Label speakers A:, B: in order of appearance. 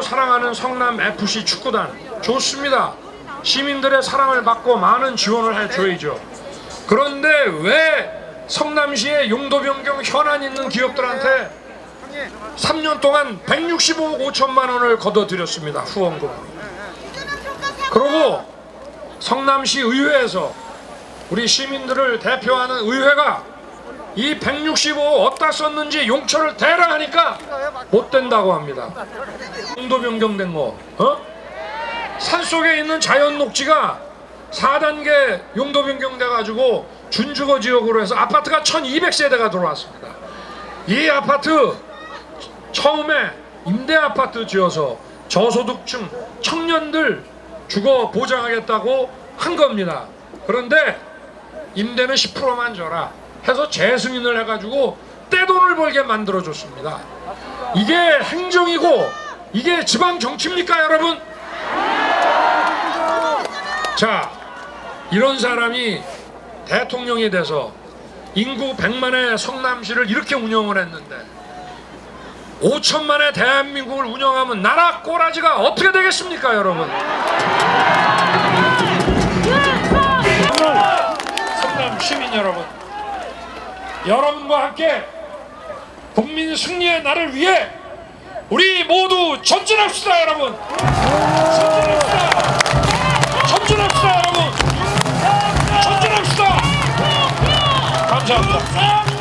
A: 운영하는 성남 FC 축구단 좋습니다. 시민들의 사랑을 받고 많은 지원을 해줘야죠. 그런데 왜 성남시의 용도 변경 현안 있는 기업들한테 3년 동안 165억 5천만 원을 걷어들였습니다. 후원금. 그리고 성남시 의회에서 우리 시민들을 대표하는 의회가 이 165억 어디다 썼는지 용처를 대라 하니까 못 된다고 합니다. 용도 변경된 거, 어? 산 속에 있는 자연 녹지가 4단계 용도 변경돼 가지고 준주거 지역으로 해서 아파트가 1200세대가 들어왔습니다. 이 아파트 처음에 임대 아파트 지어서 저소득층 청년들 주거 보장하겠다고 한 겁니다. 그런데 임대는 10%만 줘라 해서 재승인을 해가지고 떼돈을 벌게 만들어줬습니다. 이게 행정이고 이게 지방 정치입니까 여러분? 자 이런 사람이 대통령이 돼서 인구 100만의 성남시를 이렇게 운영을 했는데 5천만의 대한민국을 운영하면 나라 꼬라지가 어떻게 되겠습니까 여러분? 성남 시민 여러분 여러분과 함께 국민 승리의 날을 위해 우리 모두 전진합시다 여러분. 전진합시다. 전진합시다 여러분. 전진합시다. 감사합니다